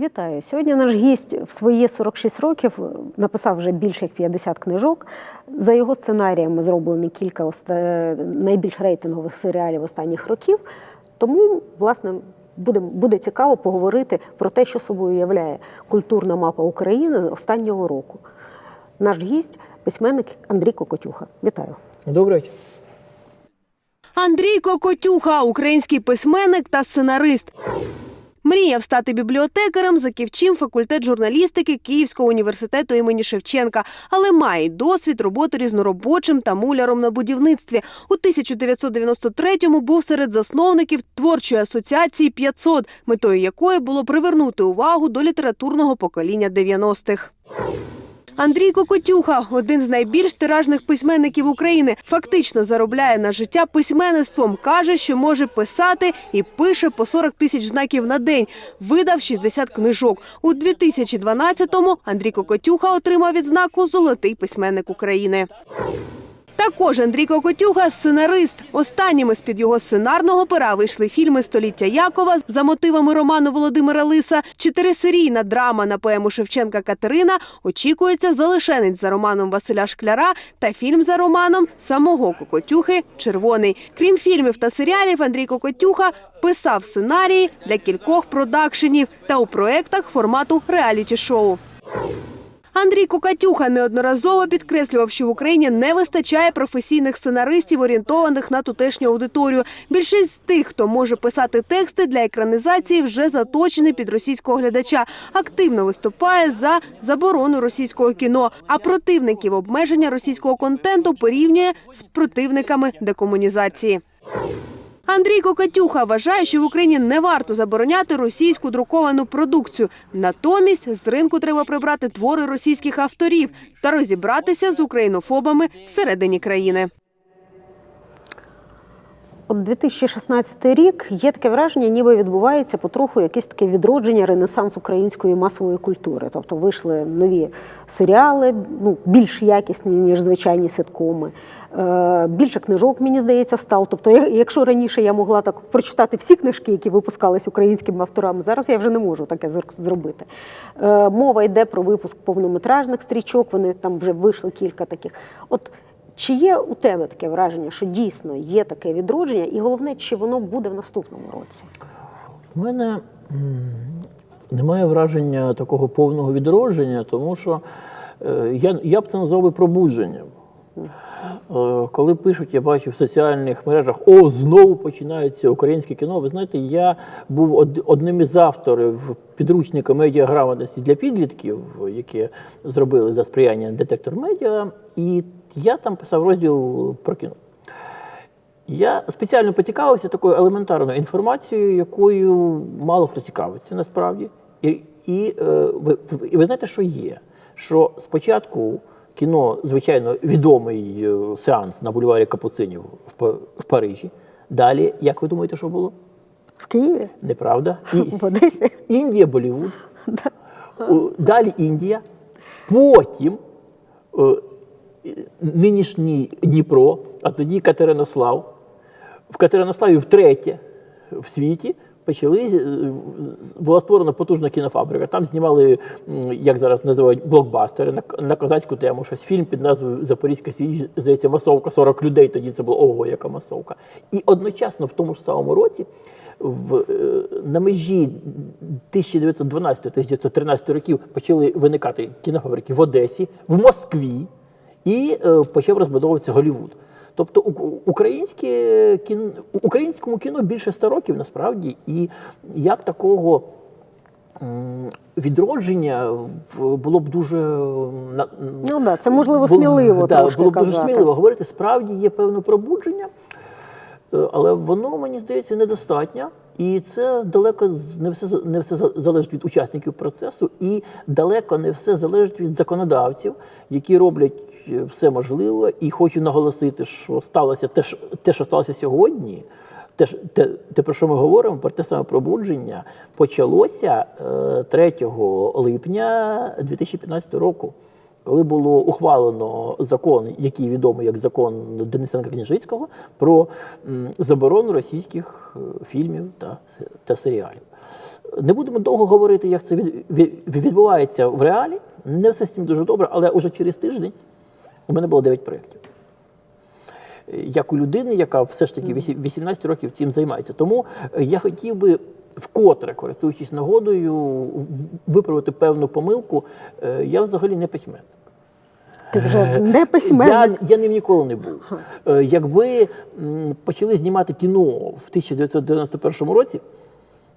Вітаю. Сьогодні наш гість в свої 46 років написав вже більше як 50 книжок. За його сценаріями зроблені кілька оста- найбільш рейтингових серіалів останніх років. Тому, власне, буде, буде цікаво поговорити про те, що собою являє культурна мапа України останнього року. Наш гість письменник Андрій Кокотюха. Вітаю. Добрий вечір. Андрій Кокотюха, український письменник та сценарист. Мріяв стати бібліотекарем, закінчив факультет журналістики Київського університету імені Шевченка, але має досвід роботи різноробочим та муляром на будівництві. У 1993-му був серед засновників творчої асоціації «500», метою якої було привернути увагу до літературного покоління 90-х. Андрій Кокотюха один з найбільш тиражних письменників України. Фактично заробляє на життя письменництвом. каже, що може писати і пише по 40 тисяч знаків на день. Видав 60 книжок. У 2012-му Андрій Кокотюха отримав відзнаку Золотий письменник України. Також Андрій Кокотюга – сценарист. Останніми з під його сценарного пера вийшли фільми Століття Якова за мотивами роману Володимира Лиса. Чотирисерійна драма на поему Шевченка Катерина очікується залишенець за романом Василя Шкляра та фільм за романом самого Кокотюхи Червоний. Крім фільмів та серіалів, Андрій Кокотюха писав сценарії для кількох продакшенів та у проєктах формату реаліті-шоу. Андрій Кокатюха неодноразово підкреслював, що в Україні не вистачає професійних сценаристів, орієнтованих на тутешню аудиторію. Більшість з тих, хто може писати тексти для екранізації, вже заточений під російського глядача. Активно виступає за заборону російського кіно. А противників обмеження російського контенту порівнює з противниками декомунізації. Андрій Кокатюха вважає, що в Україні не варто забороняти російську друковану продукцію. Натомість з ринку треба прибрати твори російських авторів та розібратися з українофобами всередині країни. От 2016 рік є таке враження, ніби відбувається потроху якесь таке відродження, ренесанс української масової культури. Тобто вийшли нові серіали, ну більш якісні ніж звичайні ситкоми. Е, більше книжок, мені здається, стало. Тобто, якщо раніше я могла так прочитати всі книжки, які випускались українськими авторами, зараз я вже не можу таке зробити. Е, мова йде про випуск повнометражних стрічок. Вони там вже вийшли кілька таких. От чи є у тебе таке враження, що дійсно є таке відродження, і головне, чи воно буде в наступному році? У мене немає враження такого повного відродження, тому що е, я, я б це назвав пробудженням. Е, Коли пишуть, я бачу в соціальних мережах, о, знову починається українське кіно. Ви знаєте, я був одним із авторів підручника медіаграмотності для підлітків, яке зробили за сприяння детектор медіа, і я там писав розділ про кіно. Я спеціально поцікавився такою елементарною інформацією, якою мало хто цікавиться насправді. І, і, е, ви, і ви знаєте, що є? Що спочатку кіно, звичайно, відомий е, сеанс на бульварі Капуцинів в, Парижі. Далі, як ви думаєте, що було? В Києві? Неправда? І, В Одесі? Індія, Болівуд. Далі Індія. Потім е, нинішній Дніпро, а тоді Катеринослав. В Катеринославі втретє в світі почали е, була створена потужна кінофабрика. Там знімали, як зараз називають, блокбастери на, на козацьку тему. Щось фільм під назвою Запорізька Січ, здається, масовка 40 людей. Тоді це було ого, яка масовка. І одночасно в тому ж самому році. В, е, на межі 1912-1913 років почали виникати кінофабрики в Одесі, в Москві, і е, почав розбудовуватися Голлівуд. Тобто українське кіно, українському кіно більше 100 років насправді, і як такого відродження було б дуже Ну да, це можливо було- сміливо да, трошки було б дуже казати. сміливо говорити. Справді є певне пробудження, е, але воно, мені здається, недостатньо. І це далеко не все не все залежить від учасників процесу, і далеко не все залежить від законодавців, які роблять все можливе. І хочу наголосити, що сталося те, що, те, що сталося сьогодні. Те, те, те, про що ми говоримо, про те саме пробудження, почалося е, 3 липня 2015 року. коли було ухвалено закон, який відомий як закон Денисенка Княжицького, про заборону російських е, фільмів та, та серіалів. Не будемо довго говорити, як це від- від- відбувається в реалі. Не все з цим дуже добре, але уже через тиждень у мене було 9 проєктів. Як у людини, яка все ж таки 18 років цим займається. Тому е, я хотів би вкотре, користуючись нагодою, виправити певну помилку. Е, Я взагалі не письменник. Ти вже не письменник. Я, я ним ніколи не був. Е, Якби почали знімати кіно в 1991 році,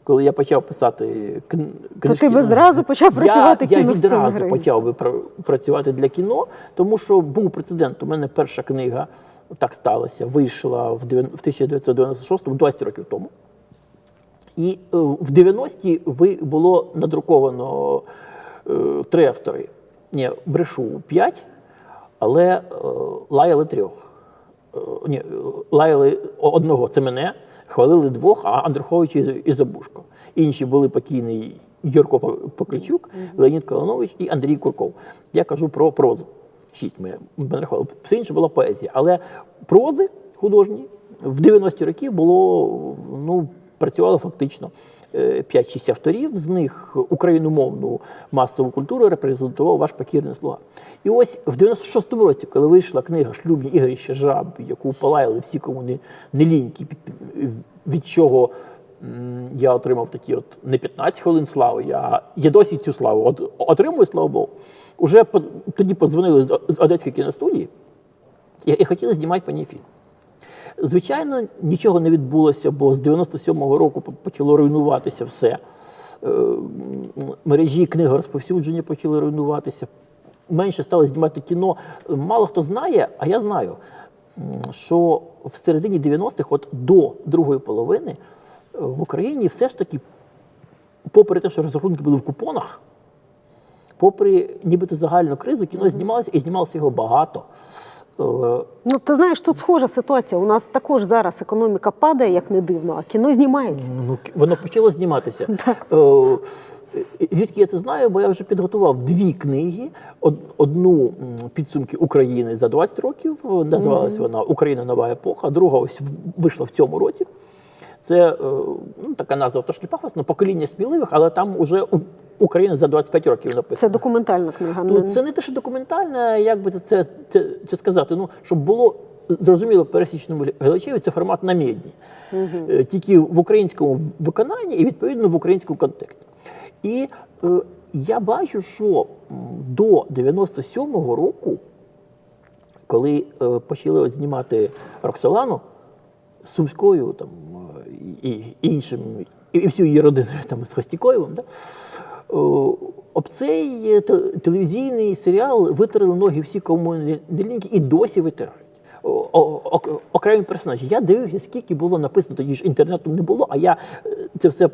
коли я почав писати кн- То ти би зразу почав працювати я, я відразу почав би пра- працювати для кіно, тому що був прецедент. У мене перша книга так сталося, вийшла в 1996-му, 20 років тому. І е, в 90-ті було надруковано е, три автори. Ні, брешу п'ять, але е, лаяли трьох. Ні, лаяли одного, це мене, хвалили двох, а Андрухович і, і Забушко. Інші були покійний Юрко Покличук, Леонід Каланович і Андрій Курков. Я кажу про прозу. Шість ми нарахували. Все інше була поезія. Але прози художні в 90-ті роки було ну, працювало фактично е, 5-6 авторів, з них україномовну масову культуру репрезентував ваш покірний слуга. І ось в 96-му році, коли вийшла книга Шлюбні ігрища жаб, яку полаяли всі, кому не, не під- від чого я отримав такі от не 15 хвилин слави, я, я досі цю славу от, отримую, слава Богу. Уже по, тоді подзвонили з, з Одеської кіностудії і, і хотіли знімати по ній фільм. Звичайно, нічого не відбулося, бо з 97-го року почало руйнуватися все. Е, Мережі книгорозповсюдження почали руйнуватися. Менше стали знімати кіно. Мало хто знає, а я знаю, що в середині 90-х, от до другої половини, е, в Україні все ж таки, попри те, що розрахунки були в купонах, попри нібито загальну кризу, кіно знімалося і знімалося його багато. Е, Ну, ти знаєш, тут схожа ситуація. У нас також зараз економіка падає, як не дивно, а кіно знімається. Ну, воно почало зніматися. Е, Звідки я це знаю? Бо я вже підготував дві книги. Одну підсумки України за 20 років. називалася Називалась вона Україна нова епоха. Друга ось вийшла в цьому році. Це е, ну, така назва трошки пафосна, покоління сміливих, але там уже Україна за 25 років написана. Це документальна книга. Ну, не- це не те, що документальне, як би це, це, це сказати. Ну, щоб було зрозуміло пересічному глядачеві, це формат намєдні. Е, Тільки в українському виконанні і відповідно в українському контексті. І е, я бачу, що до 97-го року, коли е, почали от знімати Роксолану Сумською там, і, іншим, і, всю її родину там, з Хостікоєвим, да? Об цей е, телевізійний серіал витерли ноги всі кому не і досі витирають. Окремі персонажі. Я дивився, скільки було написано, тоді ж інтернету не було, а я е, це все е,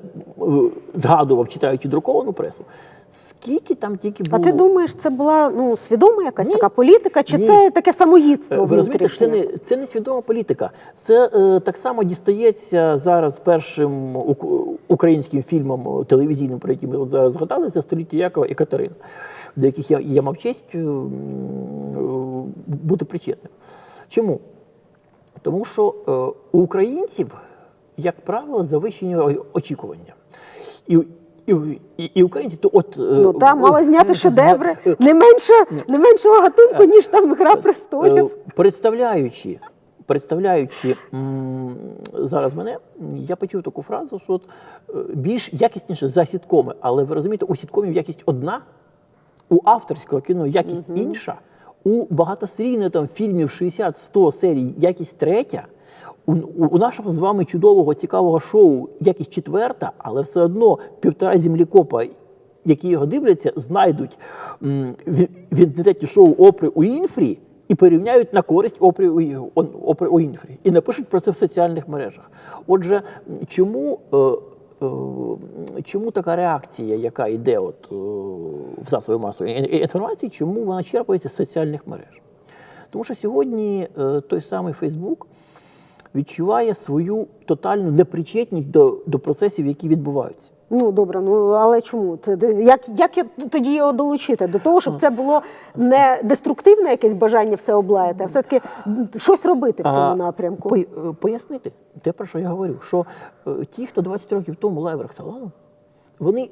згадував, читаючи друковану пресу. Скільки там тільки було. А ти думаєш, це була ну, свідома якась Ні. така політика, чи Ні. це таке Е, самоїдство Ви розумієте, це не, це не свідома політика. Це е, так само дістається зараз першим українським фільмом е, телевізійним, про який ми от зараз згадали, це століття Якова і Катерина, до яких я, я мав честь е, е, бути причетним. Чому? Тому що е, у українців, як правило, завищені очікування. І, і, і, і українці, то от е, Ну так, мали зняти шедеври е, не менше, не меншого гатунку, ніж там гра престолів. Представляючи, представляючи м, зараз мене, я почув таку фразу, що от, більш якісніше за сіткоми. Але ви розумієте, у сіткомів якість одна, у авторського кіно якість інша, у багатосерійних там фільмів 60-100 серій якість третя. У, у, нашого з вами чудового цікавого шоу якість четверта, але все одно півтора землікопа, які його дивляться, знайдуть м, в, в інтернеті шоу Опри у Інфрі і порівняють на користь Опри у, Інфрі. І напишуть про це в соціальних мережах. Отже, чому. Е, Чому така реакція, яка йде от, е, в засоби масової інформації, чому вона черпається з соціальних мереж? Тому що сьогодні е, той самий Фейсбук відчуває свою тотальну непричетність до, до процесів, які відбуваються. Ну добре, ну але чому? Як, як я тоді його долучити? До того, щоб це було не деструктивне якесь бажання все облаяти, а все-таки щось робити в цьому напрямку. Пой- е, Пояснити те, про що я говорю, що е, ті, хто 20 років тому лаяв Роксолану, вони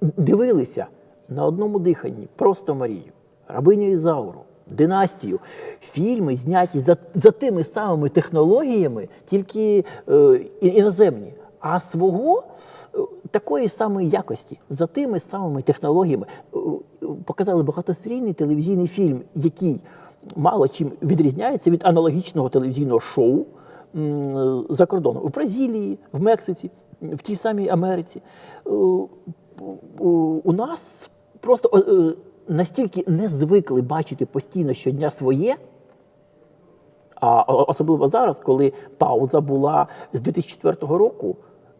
дивилися на одному диханні просто Марію, рабиню Ізауру, династію, фільми зняті за, за тими самими технологіями, тільки е, іноземні, а свого е, такої самої якості, за тими самими технологіями. Е, Показали багатострійний телевізійний фільм, який мало чим відрізняється від аналогічного телевізійного шоу за кордоном в Бразилії, в Мексиці, в тій самій Америці. Е, у- нас просто настільки не звикли бачити постійно щодня своє. А особливо зараз, коли пауза була з 2004 року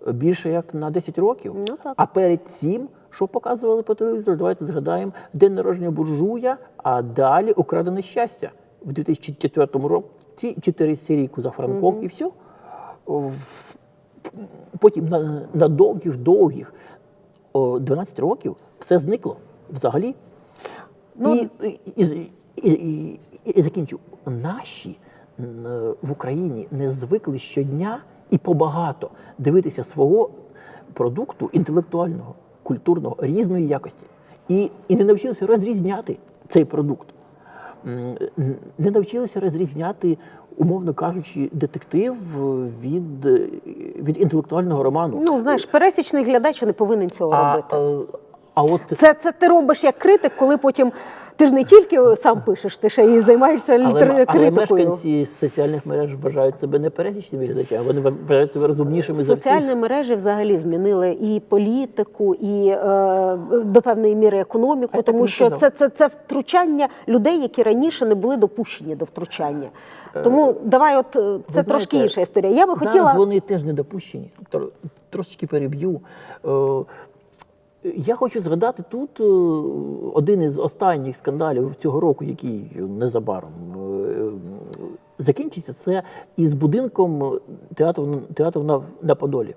е, більше як на 10 років. Ну, так. А перед цим, що показували по телевізору, давайте згадаємо день народження буржуя, а далі украдене щастя в 2004 році, чотири серії за Франком, і все. Потім на, на довгих, довгих о, 12 років все зникло взагалі. Ну, і, і, і, і, і, і закінчу. Наші е, в Україні не звикли щодня і побагато дивитися свого продукту інтелектуального, культурного, різної якості. І, і не навчилися розрізняти цей продукт. Не навчилися розрізняти, умовно кажучи, детектив від, е, від інтелектуального роману. Ну знаєш, пересічний глядач не повинен цього а, робити. Е, а от Це, це ти робиш як критик, коли потім ти ж не тільки сам пишеш, ти ще й займаєшся Але, літер... але критикою. мешканці з соціальних мереж вважають себе не пересічними глядачами, вони вважають себе розумнішими за всіх. Соціальні мережі взагалі змінили і політику, і е, до певної міри економіку, А тому що це, це, це втручання людей, які раніше не були допущені до втручання. Тому давай, от е, це Ви трошки знаєте, інша історія. Я би Зараз хотіла вони теж не допущені. Тр- Трошечки переб'ю. Я хочу згадати тут е, один із останніх скандалів цього року, який незабаром е, закінчиться, це із будинком театру, театру на, на Подолі.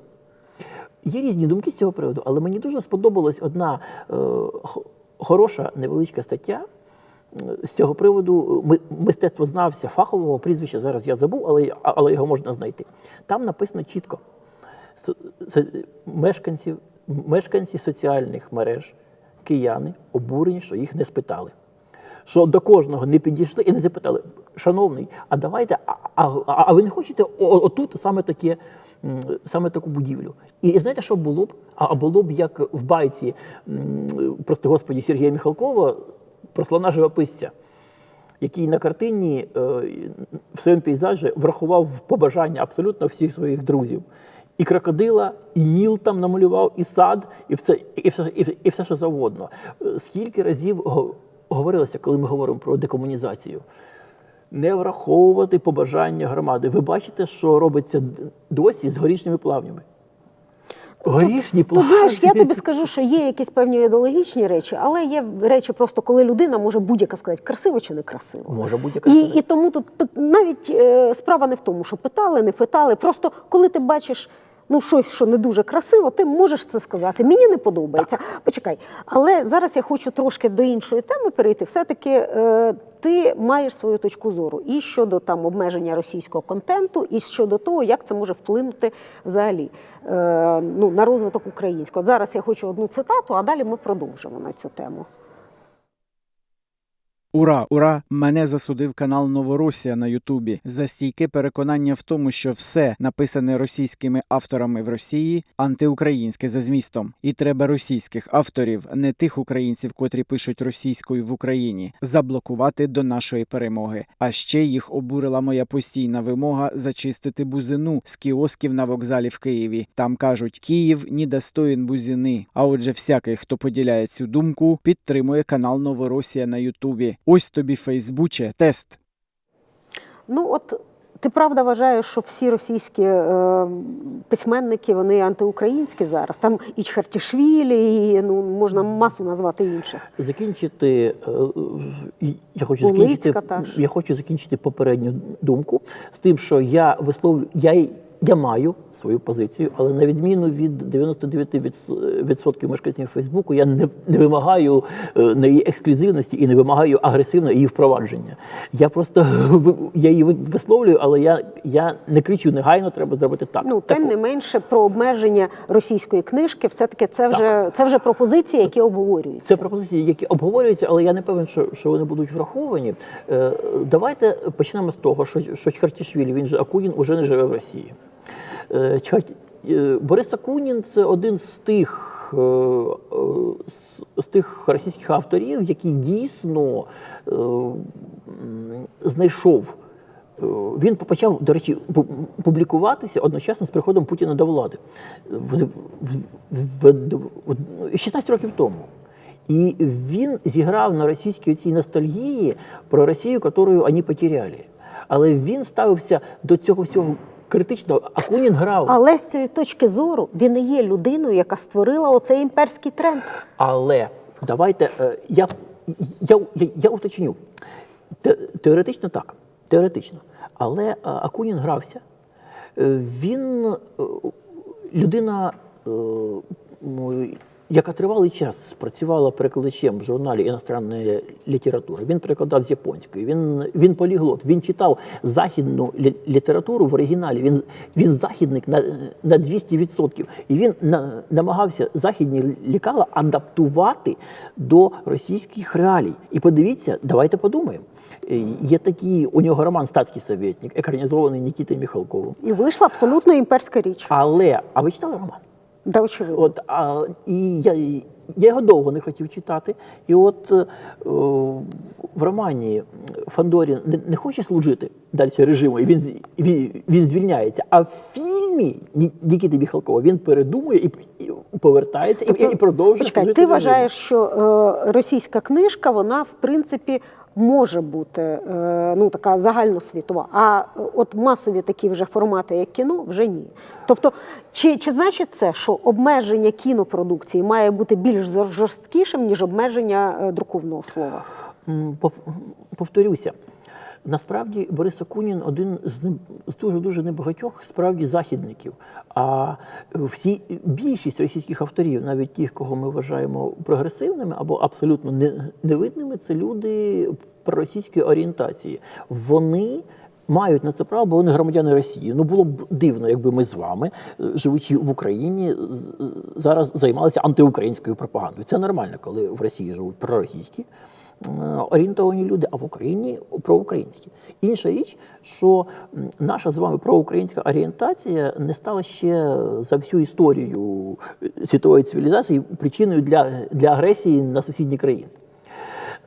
Є різні думки з цього приводу, але мені дуже сподобалась одна е, хороша невеличка стаття. е, З цього приводу ми- мистецтвознавця фахового прізвища зараз я забув, але, але його можна знайти. Там написано чітко: мешканців, мешканці соціальних мереж, кияни обурені, що їх не спитали. Що до кожного не підійшли і не запитали, шановний, а давайте, а, а, а ви не хочете отут саме таке, саме таку будівлю? І знаєте, що було б? А було б як в байці, прости господі, Сергія Міхалкова про слона живописця, який на картині е, в своєму пейзажі врахував побажання абсолютно всіх своїх друзів. І крокодила, і Ніл там намалював, і сад, і все, і все, і, все- і все що завгодно. Скільки разів говорилося, коли ми говоримо про декомунізацію? Не враховувати побажання громади. Ви бачите, що робиться досі з горішніми плавнями. Горішні плавні. знаєш, я тобі скажу, що є якісь певні ідеологічні речі, але є речі, просто коли людина може будь-яка сказати, красиво чи не красиво. Може будь-яка І, і тому тут навіть е, справа не в тому, що питали, не питали. Просто коли ти бачиш ну, щось, що не дуже красиво, ти можеш це сказати. Мені не подобається. Почекай. Але зараз я хочу трошки до іншої теми перейти. Все-таки е, ти маєш свою точку зору і щодо там обмеження російського контенту, і щодо того, як це може вплинути взагалі е, ну, на розвиток українського. Зараз я хочу одну цитату, а далі ми продовжимо на цю тему. Ура, ура! Мене засудив канал Новоросія на Ютубі за стійке переконання в тому, що все написане російськими авторами в Росії антиукраїнське за змістом, і треба російських авторів, не тих українців, котрі пишуть російською в Україні, заблокувати до нашої перемоги. А ще їх обурила моя постійна вимога зачистити бузину з кіосків на вокзалі в Києві. Там кажуть, Київ не достоїн бузини. А отже, всякий, хто поділяє цю думку, підтримує канал Новоросія на Ютубі. Ось тобі Фейсбуче, тест. Ну от ти правда вважаєш, що всі російські е, письменники вони антиукраїнські зараз. Там і Чхартішвілі, і ну можна масу назвати інших. закінчити. е, Я хочу Улицька закінчити, та ж. я хочу закінчити попередню думку з тим, що я висловлю, я я маю свою позицію, але на відміну від 99% мешканців Фейсбуку, я не, не вимагаю е, неї ексклюзивності і не вимагаю агресивно її впровадження. Я просто я її висловлюю, але я, я не кричу негайно, треба зробити так. Ну, тим не менше, про обмеження російської книжки, все-таки це вже, це вже пропозиції, які обговорюються. Це пропозиції, які обговорюються, але я не певен, що, що вони будуть враховані. Е, давайте почнемо з того, що, що Чхартішвілі, він же Акунін, уже не живе в Росії. Е, е, Борис Акунін це один з тих. е, з- тих російських авторів, який дійсно знайшов Він почав, до речі, публікуватися одночасно з приходом Путіна до влади в 16 років тому. І він зіграв на російській цій ностальгії про Росію, яку вони потеряли. Але він ставився до цього всього критично. Акунін грав. Але з цієї точки зору він не є людиною, яка створила оцей імперський тренд. Але давайте е, я, я, я, я уточню. Теоретично так. Теоретично. Але е, Акунін грався. Е, Він людина, ну, яка тривалий час працювала перекладачем в журналі іностранної літератури. Він перекладав з японської, він, він поліглот, він читав західну лі- літературу в оригіналі. Він, він західник на, на 200%. І він на, намагався західні лікала адаптувати до російських реалій. І подивіться, давайте подумаємо. Е, Є такий у нього роман Статський советник, екранізований Нікітою Міхалковим. І вийшла абсолютно імперська річ. Але, а ви читали роман? Да, очевидно. От, а, і я, я його довго не хотів читати. І от е, в романі Фандорін не, не хоче служити далі режиму, і він, він, він звільняється. А в фільмі Ні- Нікіти Міхалкова він передумує і, і повертається, і, і, і продовжує Почекай, служити ти режиму. вважаєш, що е, російська книжка, вона в принципі може бути е, ну така загальносвітова, а е, от масові такі вже формати, як кіно, вже ні. Тобто, чи, чи значить це, що обмеження кінопродукції має бути більш жорсткішим, ніж обмеження друковного друкованого слова? Повторюся. Насправді Борис Акунін один з дуже дуже небагатьох справді західників. А всі більшість російських авторів, навіть тих, кого ми вважаємо прогресивними або абсолютно не- невидними, це люди проросійської орієнтації. Вони мають на це право, бо вони громадяни Росії. Ну було б дивно, якби ми з вами, е, живучи в Україні, зараз займалися антиукраїнською пропагандою. Це нормально, коли в Росії живуть проросійські орієнтовані люди, а в Україні проукраїнські. Інша річ, що наша з вами проукраїнська орієнтація не стала ще за всю історію е, світової цивілізації причиною для, для агресії на сусідні країни.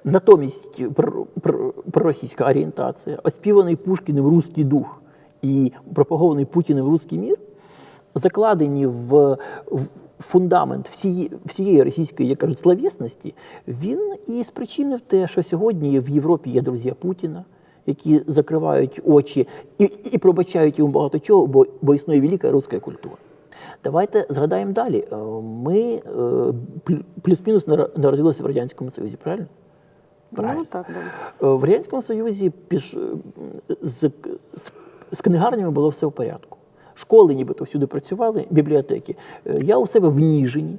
Натомість пр- пр- проросійська орієнтація, оспіваний Пушкіним руський дух і пропагований Путіним руський мір, закладені в, в фундамент всієї, всієї російської, як кажуть, словесності, він і спричинив те, що сьогодні в Європі є друзі Путіна, які закривають очі і, і пробачають йому багато чого, бо, бо існує велика руська культура. Давайте згадаємо далі. Е, Ми е, плюс-мінус народилися в Радянському Союзі, правильно? Ну так, да. Е, В Радянському Союзі піш... з, з, з книгарнями було все в порядку. Школи нібито всюди працювали, бібліотеки. Е, Я у себе в Ніжині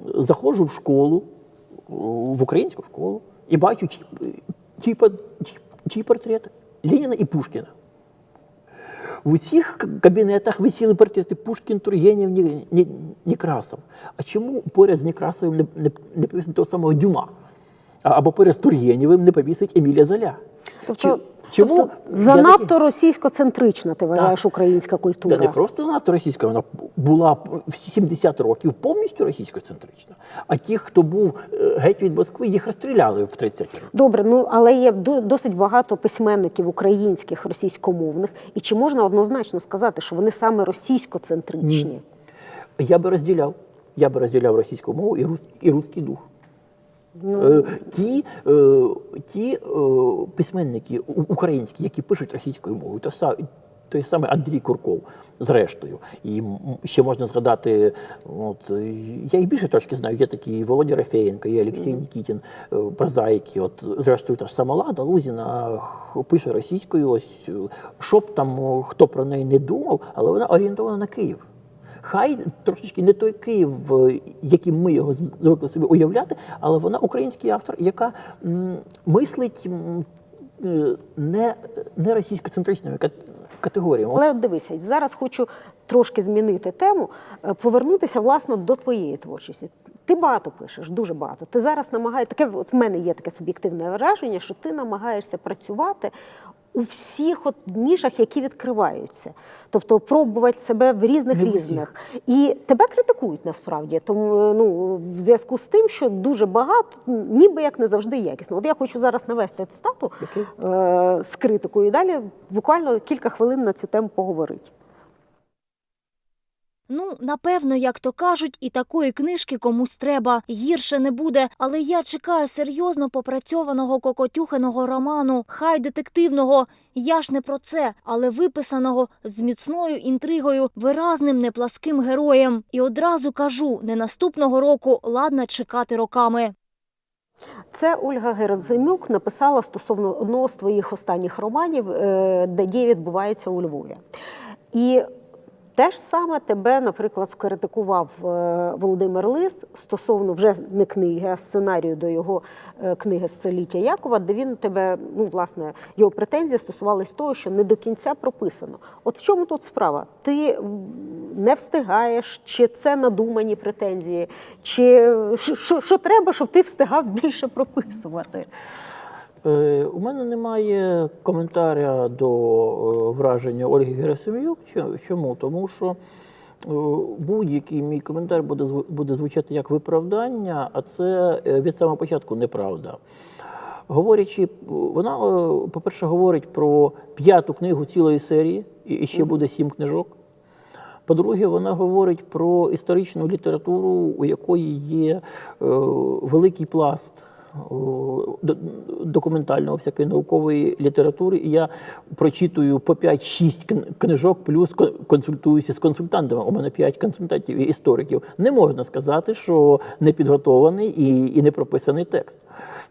е, заходжу в школу, в українську школу, і бачу чий, чий, по- чий, чий портрет Леніна і Пушкіна. В усіх кабінетах висіли портрети Пушкін, Ні- Некрасов. А чому поряд з Некрасовим не, не, не повісити того самого Дюма? Або поряд з Тургенєвим не повісить Еміля Золя? Тобто, Чи- чому тобто занадто таки- російсько-центрична, ти вважаєш, українська культура? Та не просто надто російська, вона була всі 70 років повністю російсько-центрична. А ті, хто був е, геть від Москви, їх розстріляли в 30 років. Добре, ну але є досить багато письменників українських російськомовних. І чи можна однозначно сказати, що вони саме російсько-центричні? Ні. Я би розділяв. Я би розділяв російську мову і, рус, і русський дух. Ну, Е, ті е, ті е, письменники українські, які пишуть російською мовою, то той самий Андрій Курков, зрештою. І ще можна згадати, от, я їх більше трошки знаю, є такі Володя Рафєєнко, є Олексій Нікітін, прозаїки. От, зрештою, та ж сама Лада Лузіна пише російською, ось, е, що б там хто про неї не думав, але вона орієнтована на Київ. Хай трошечки не той Київ, яким ми його звикли собі уявляти, але вона український автор, яка мислить е, не, не російськоцентричними кат- категоріями. Але дивися, зараз хочу трошки змінити тему, е, повернутися власне до твоєї творчості. Ти багато пишеш, дуже багато. Ти зараз намагаєшся, таке от в мене є таке суб'єктивне враження, що ти намагаєшся працювати у всіх от нішах, які відкриваються. Тобто пробувати себе в різних Не різних. І тебе критикують насправді. Тому ну, в зв'язку з тим, що дуже багато, ніби як не завжди якісно. От я хочу зараз навести цитату okay. е, з критикою. І далі буквально кілька хвилин на цю тему поговорити. Ну, напевно, як то кажуть, і такої книжки комусь треба. Гірше не буде, але я чекаю серйозно попрацьованого кокотюхиного роману, хай детективного. Я ж не про це, але виписаного з міцною інтригою, виразним непласким героєм. І одразу кажу, не наступного року ладна чекати роками. Це Ольга Герасимюк написала стосовно одного з твоїх останніх романів, е, де дія відбувається у Львові. І те ж саме тебе, наприклад, скритикував е, Володимир Лист стосовно вже не книги, а сценарію до його е, книги Століття Якова, де він тебе, ну, власне, його претензії стосувались того, що не до кінця прописано. От в чому тут справа? Ти не встигаєш, чи це надумані претензії, чи що треба, щоб ти встигав більше прописувати? Е, У мене немає коментаря до е, враження Ольги Герасим'юк. Чому? Тому що е, будь-який мій коментар буде, буде звучати як виправдання, а це від самого початку неправда. Говорячи, вона, по-перше, говорить про п'яту книгу цілої серії, і ще буде сім книжок. По-друге, вона говорить про історичну літературу, у якої є великий пласт документального всякої наукової літератури. І я прочитую по 5-6 книжок, плюс кон- консультуюся з консультантами. У мене 5 консультантів і істориків. Не можна сказати, що не підготований і, не прописаний текст.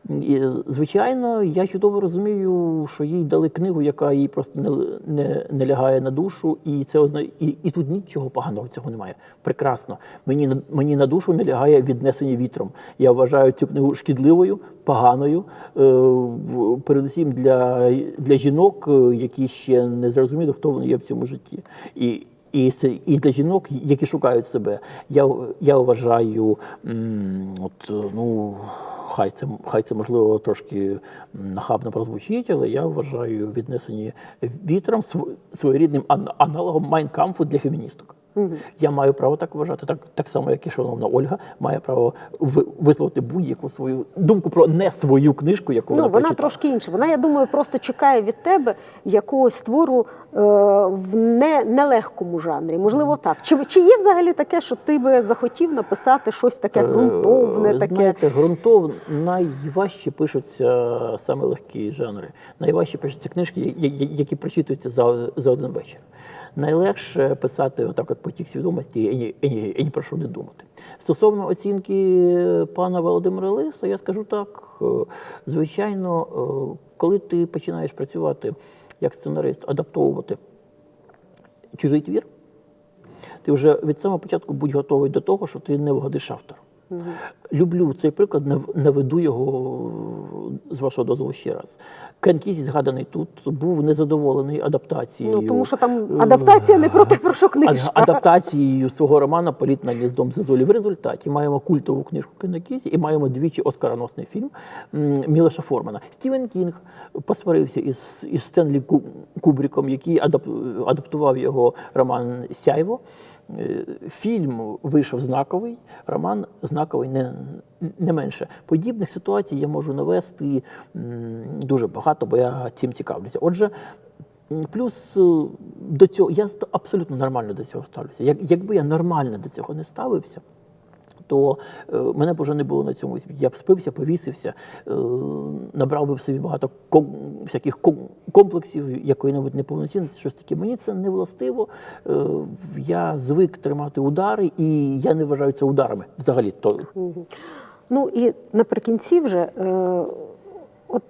І, звичайно, я чудово розумію, що їй дали книгу, яка їй просто не, не, не лягає на душу, і це озна... і, і тут нічого поганого цього немає. Прекрасно. Мені мені на душу не лягає віднесені вітром. Я вважаю цю книгу шкідливою, поганою, е, передусім для, для жінок, е, які ще не зрозуміли, хто вони є в цьому житті. І, і, і для жінок, які шукають себе, я, я вважаю, от, е, ну, хай це, хай це можливо трошки нахабно прозвучить, але я вважаю віднесені вітром св- своєрідним аналогом майнкамфу для феміністок. Я маю право так вважати, так, так само, як і шановна Ольга має право висловити будь-яку свою думку про не свою книжку, яку Ну, вона вона трошки інша. Вона, я думаю, просто чекає від тебе якогось твору е, в не, нелегкому жанрі. Можливо, так. Чи, чи є взагалі таке, що ти би захотів написати щось таке ґрунтовне, Е, таке? Знаєте, ґрунтовно найважче пишуться саме легкі жанри. Найважче пишуться книжки, які прочитуються за, за один вечір. Найлегше писати отак от потік свідомості і ні, і, і ні про що не думати. Стосовно оцінки пана Володимира Лиса, я скажу так: е, звичайно, е, коли ти починаєш працювати як сценарист, адаптовувати чужий твір, ти вже від самого початку будь готовий до того, що ти не вгодиш автору. Люблю цей приклад, наведу його з вашого дозволу ще раз. Кен Кізі, згаданий тут, був незадоволений адаптацією. Ну, тому що там адаптація не про те, про що книжка. адаптацією свого романа Політ над гніздом Зозулі. В результаті маємо культову книжку Кена Кізі і маємо двічі оскароносний фільм м, Мілоша Формана. Стівен Кінг посварився із, із Стенлі Кубріком, який адап- адаптував його роман Сяйво. Е, Фільм вийшов знаковий, роман знаковий не, не менше. Подібних ситуацій я можу навести дуже багато, бо я цим цікавлюся. Отже, плюс е, до цього я абсолютно нормально до цього ставлюся. Як, якби я нормально до цього не ставився, То е, мене б вже не було на цьому світі. Я б спився, повісився, е, набрав би в собі багато ком- всяких ком- комплексів, якої-небудь неповноцінності, щось таке. Мені це не властиво. Е, я звик тримати удари, і я не вважаю це ударами взагалі. То Ну і наприкінці вже, от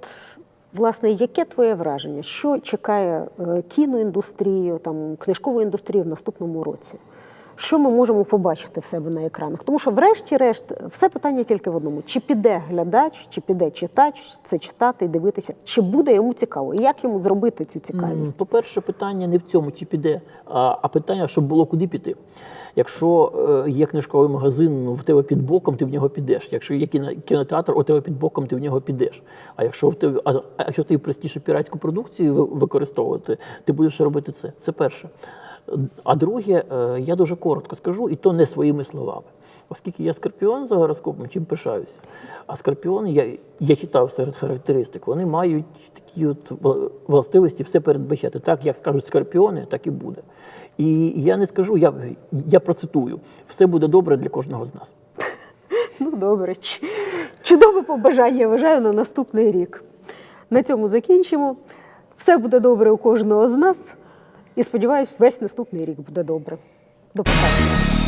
власне, яке твоє враження? Що чекає кіноіндустрію, там, книжкову індустрію в наступному році? Що ми можемо побачити в себе на екранах? Тому що, врешті-решт, все питання тільки в одному: чи піде глядач, чи піде читач це читати і дивитися, чи буде йому цікаво, і як йому зробити цю цікавість? По-перше, питання не в цьому, чи піде, а, питання, щоб було куди піти. Якщо е, є книжковий магазин ну, в тебе під боком, ти в нього підеш. Якщо є кіно- кінотеатр, у тебе під боком, ти в нього підеш. А якщо в тебе, а якщо ти простіше піратську продукцію використовувати, ти будеш робити це. Це перше. А друге, е, я дуже коротко скажу, і то не своїми словами. Оскільки я скорпіон за гороскопом, чим пишаюся. А скорпіони, я, я читав серед характеристик, вони мають такі от властивості все передбачати. Так, як скажуть скорпіони, так і буде. І я не скажу, я, я процитую: все буде добре для кожного з нас. Ну, добре. Чудове побажання, я вважаю, на наступний рік. На цьому закінчимо. Все буде добре у кожного з нас. І сподіваюсь, весь наступний рік буде добре. До побачення.